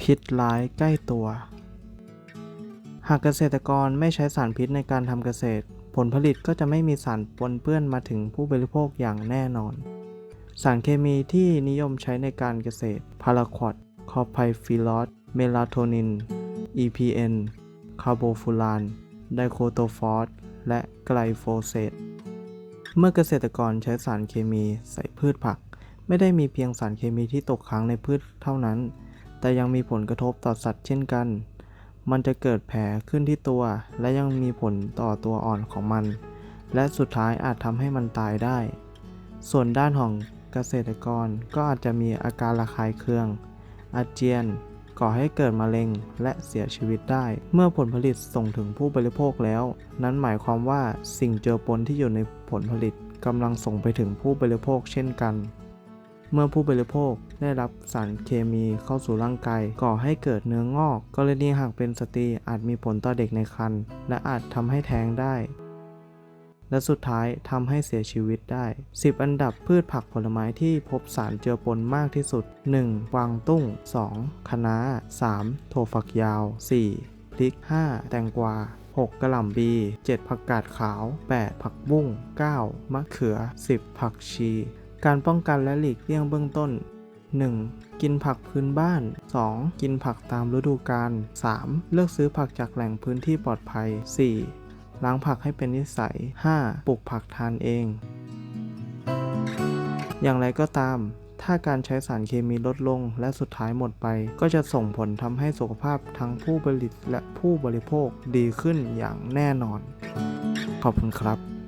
พิษร้ายใกล้ตัว หากเกษตรกรไม่ใช้สารพิษในการทำเกษตร ผลผลิตก็จะไม่มีสารปนเปื้อนมาถึงผู้บริโภคอย่างแน่นอน สารเคมีที่นิยมใช้ในการเกษตร พาราควอดคอไพฟิลอสเมลาโทนิน EPN คาร์โบฟูราน ไดโคโตฟอส และไกลโฟเซต เมื่อเกษตรกรใช้สารเคมีใส่พืชผัก ไม่ได้มีเพียงสารเคมีที่ตกค้างในพืชเท่านั้น แต่ยังมีผลกระทบต่อสัตว์เช่นกัน มันจะเกิดแผลขึ้นที่ตัว และยังมีผลต่อตัวอ่อนของมัน และสุดท้ายอาจทำให้มันตายได้ ส่วนด้านของเกษตรกรก็อาจจะมีอาการระคายเคือง อาเจียน ก่อให้เกิดมะเร็งและเสียชีวิตได้ เมื่อผลผลิตส่งถึงผู้บริโภคแล้ว นั้นหมายความว่าสิ่งเจือปนที่อยู่ในผลผลิตกำลังส่งไปถึงผู้บริโภคเช่นกัน เมื่อผู้บริโภคได้รับสารเคมีเข้าสู่ร่างกายก่อให้เกิดเนื้องอก กรณีหากเป็นสตรีอาจมีผลต่อเด็กในครรภ์และอาจทำให้แท้งได้ และสุดท้ายทำให้เสียชีวิตได้ 10 อันดับพืชผักผลไม้ที่พบสารเจือปนมากที่สุด 1. กวางตุ้ง 2. คะน้า 3. ถั่วฝักยาว 4. พริก 5. แตงกวา 6. กระหล่ำปี 7. ผักกาดขาว 8. ผักบุ้ง 9. มะเขือ 10. ผักชี การป้องกันและหลีกเลี่ยงเบื้องต้น 1. กินผักพื้นบ้าน 2. กินผักตามฤดูกาล 3. เลือกซื้อผักจากแหล่งพื้นที่ปลอดภัย 4. ล้างผักให้เป็นนิสัย 5. ปลูกผักทานเอง อย่างไรก็ตาม ถ้าการใช้สารเคมีลดลงและสุดท้ายหมดไป ก็จะส่งผลทำให้สุขภาพทั้งผู้ผลิตและผู้บริโภคดีขึ้นอย่างแน่นอน ขอบคุณครับ